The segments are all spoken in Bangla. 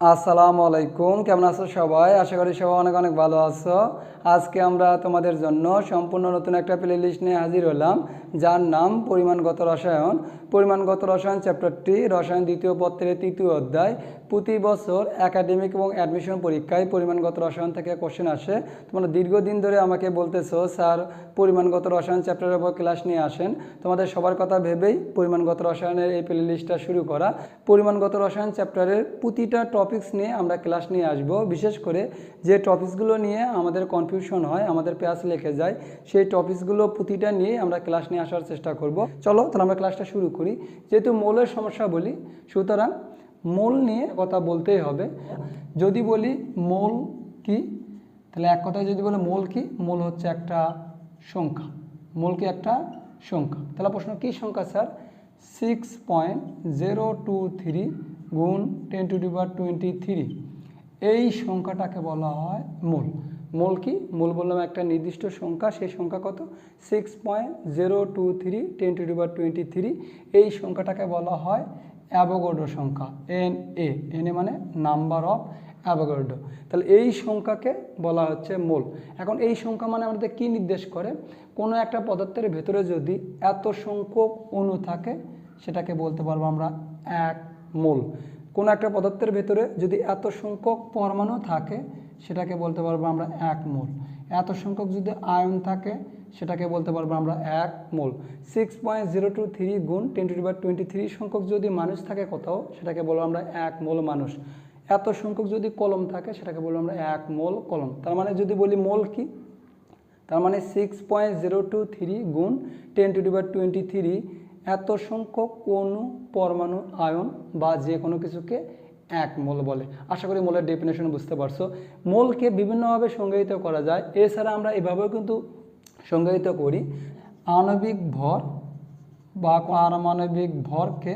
আসসালামু আলাইকুম, কেমন আছো সবাই? আশা করি সবাই অনেক অনেক ভালো আছো। আজকে আমরা তোমাদের জন্য সম্পূর্ণ নতুন একটা প্লে লিস্ট নিয়ে হাজির হলাম। যার নাম পরিমাণগত রসায়ন। পরিমাণগত রসায়ন চ্যাপ্টারটি রসায়ন দ্বিতীয় পত্রের তৃতীয় অধ্যায়। প্রতি বছর একাডেমিক এবং অ্যাডমিশন পরীক্ষায় পরিমাণগত রসায়ন থেকে কোশ্চেন আসে। তোমরা দীর্ঘদিন ধরে আমাকে বলতেছো, স্যার, পরিমাণগত রসায়ন চ্যাপ্টারের উপর ক্লাস নিয়ে আসেন। তোমাদের সবার কথা ভেবেই পরিমাণগত রসায়নের এই প্লে লিস্টটা শুরু করা। পরিমাণগত রসায়ন চ্যাপ্টারের প্রতিটা টপিক্স নিয়ে আমরা ক্লাস নিয়ে আসব। বিশেষ করে যে টপিক্সগুলো নিয়ে আমাদের কনফিউশন হয়, আমাদের প্যাস লেখে যায়, সেই টপিকসগুলো প্রতিটা নিয়ে আমরা ক্লাস নিয়ে আসার চেষ্টা করব। চলো, তাহলে আমরা ক্লাসটা শুরু করি। যেহেতু মৌলের সমস্যা বলি, সুতরাং মূল নিয়ে কথা বলতেই হবে। যদি বলি মূল কি, তাহলে এক কথায় যদি বলে মূল কি, মূল হচ্ছে একটা সংখ্যা। মূল কি একটা সংখ্যা। তাহলে প্রশ্ন, কি সংখ্যা sir? Six point zero two three গুণ ten to the power twenty three এই সংখ্যাটাকে বলা হয় মূল। মূল কি? মূল বললাম একটা নির্দিষ্ট সংখ্যা সেই সংখ্যা কত? Six point zero two three ten to the power twenty three এই সংখ্যাটাকে বলা হয় অ্যাভোগাড্রো সংখ্যা এন এ এন এ মানে নাম্বার অফ অ্যাভোগাড্রো তাহলে এই সংখ্যাকে বলা হচ্ছে মোল। এখন এই সংখ্যা মানে আমাদের কি নির্দেশ করে? কোনো একটা পদার্থের ভেতরে যদি এত সংখ্যক অণু থাকে, সেটাকে বলতে পারব আমরা এক মোল। কোনো একটা পদার্থের ভেতরে যদি এত সংখ্যক পরমাণু থাকে সেটাকে বলতে পারব আমরা এক মোল। এত সংখ্যক যদি আয়ন থাকে, সেটাকে বলতে পারব আমরা এক mole. Six point zero two three গুণ ten to the power twenty three সংখ্যক যদি মানুষ থাকে কোথাও, সেটাকে বলব আমরা এক মোল মানুষ। এত সংখ্যক যদি কলম থাকে, সেটাকে বলব আমরা এক মোল কলম। তার মানে যদি বলি মোল কি? তার মানে six point zero two three গুণ ten to the power twenty three এত সংখ্যক কোনো পরমাণু, আয়ন বা যে কোনো কিছুকে এক মোল বলে। আশা করি মোলের ডেফিনেশন বুঝতে পারছ। মোলকে বিভিন্নভাবে সংজ্ঞায়িত করা যায়। এছাড়া আমরা এভাবেও কিন্তু সংজ্ঞায়িত করি। আণবিক ভর বা পারমাণবিক ভরকে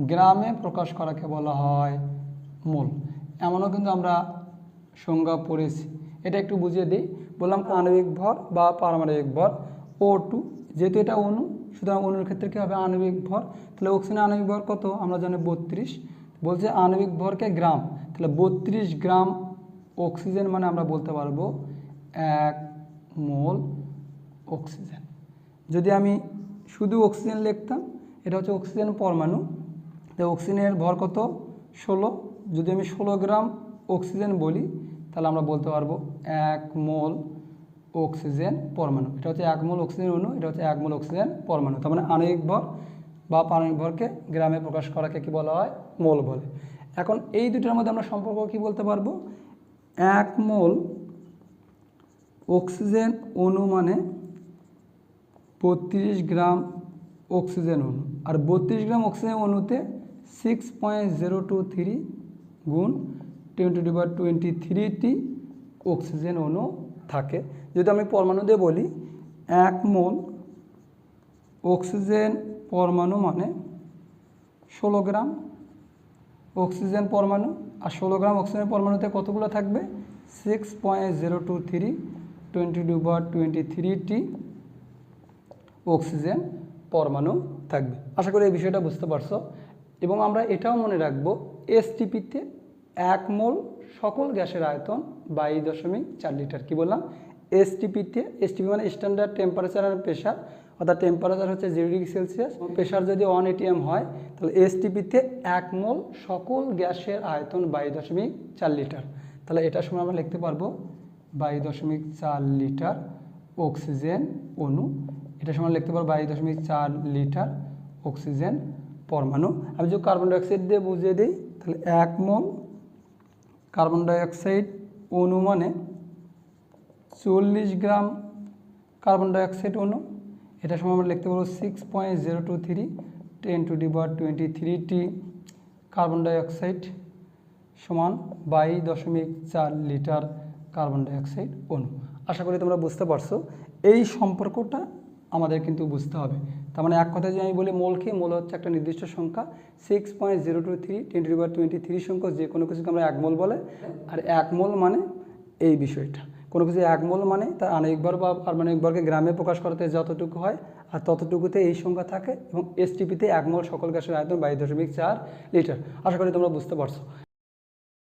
গ্রামে প্রকাশ করাকে বলা হয় মোল। এমনও কিন্তু আমরা সংজ্ঞা পড়েছি। এটা একটু বুঝিয়ে দিই। বললাম আণবিক ভর বা পারমাণবিক ভর। ও টু যেহেতু এটা অণু, সুতরাং অণুর ক্ষেত্রে কী হবে আণবিক ভর? তাহলে অক্সিজেন আণবিক ভর কত? আমরা জানি বত্রিশ। বলছে আণবিক ভরকে গ্রাম। তাহলে বত্রিশ গ্রাম অক্সিজেন মানে আমরা বলতে পারব এক মোল অক্সিজেন। যদি আমি শুধু অক্সিজেন লিখতাম, এটা হচ্ছে অক্সিজেন পরমাণু। তো অক্সিজেনের ভর কত? ষোলো। যদি আমি ষোলো গ্রাম অক্সিজেন বলি, তাহলে আমরা বলতে পারব এক মোল অক্সিজেন পরমাণু। এটা হচ্ছে এক মোল অক্সিজেন অণু, এটা হচ্ছে এক মোল অক্সিজেন পরমাণু। তার মানে আণবিক ভর বা পারমাণবিক ভরকে গ্রামে প্রকাশ করাকে কি বলা হয়? মোল বলে। এখন এই দুটোর মধ্যে আমরা সম্পর্ক কি বলতে পারব? এক মোল অক্সিজেন অণু মানে বত্রিশ গ্রাম অক্সিজেন অণু আর বত্রিশ গ্রাম অক্সিজেন অণুতে six point zero two three গুণ টোয়েন্টি ডিভার টোয়েন্টি থ্রিটি অক্সিজেন অণু থাকে। যদি আমি পরমাণু দিয়ে বলি, এক মোল অক্সিজেন পরমাণু মানে ষোলো গ্রাম অক্সিজেন পরমাণু। আর ষোলো গ্রাম অক্সিজেন পরমাণুতে কতগুলো থাকবে? Six point zero two three twenty the power twenty thirty oxygen পরমাণু থাকবে। আশা করি এই বিষয়টা বুঝতে পারছ। এবং আমরা এটাও মনে রাখব এসটিপিতে এক মোল সকল গ্যাসের আয়তন বাইশ দশমিক চার লিটার। কী বললাম? এসটিপিতে এসটিপি মানে স্ট্যান্ডার্ড টেম্পারেচার আর প্রেশার অর্থাৎ টেম্পারেচার হচ্ছে জিরো ডিগ্রি সেলসিয়াস প্রেশার যদি ওয়ান এটিএম হয় তাহলে এসটিপিতে এক মোল সকল গ্যাসের আয়তন বাইশ দশমিক চার লিটার। তাহলে এটার সময় আমরা লিখতে পারব বাইশ দশমিক চার লিটার অক্সিজেন অণু। এটার সময় লিখতে পারব বাইশ দশমিক চার লিটার অক্সিজেন পরমাণু। আমি যদি কার্বন ডাইঅক্সাইড দিয়ে বুঝিয়ে দিই তাহলে এক মোল কার্বন ডাইঅক্সাইড অণু মানে চল্লিশ গ্রাম কার্বন ডাইঅক্সাইড অণু। এটা সময় আমরা লিখতে পারব six point zero two three ten to the power twenty three T carbon dioxide সমান বাইশ দশমিক চার লিটার কার্বন ডাইঅক্সাইড অণু। আশা করি তোমরা বুঝতে পারছ। এই সম্পর্কটা আমাদের কিন্তু বুঝতে হবে। তার মানে এক কথায় যদি আমি বলি মোল কি মোল হচ্ছে একটা নির্দিষ্ট সংখ্যা six point zero two three twenty the power twenty three সংখ্যক যে কোনো কিছুকে আমরা এক মোল বলে, আর এক মোল মানে এই বিষয়টা। কোনো কিছু একমূল মানে তার আণবিক ভর বা পারমাণবিকবারকে গ্রামে প্রকাশ করতে যতটুকু হয় আর ততটুকুতে এই সংখ্যা থাকে এবং এসটিপিতে একমূল সকল গ্যাসের আয়তন বাইশ দশমিক চার লিটার। আশা করি তোমরা বুঝতে পারছ।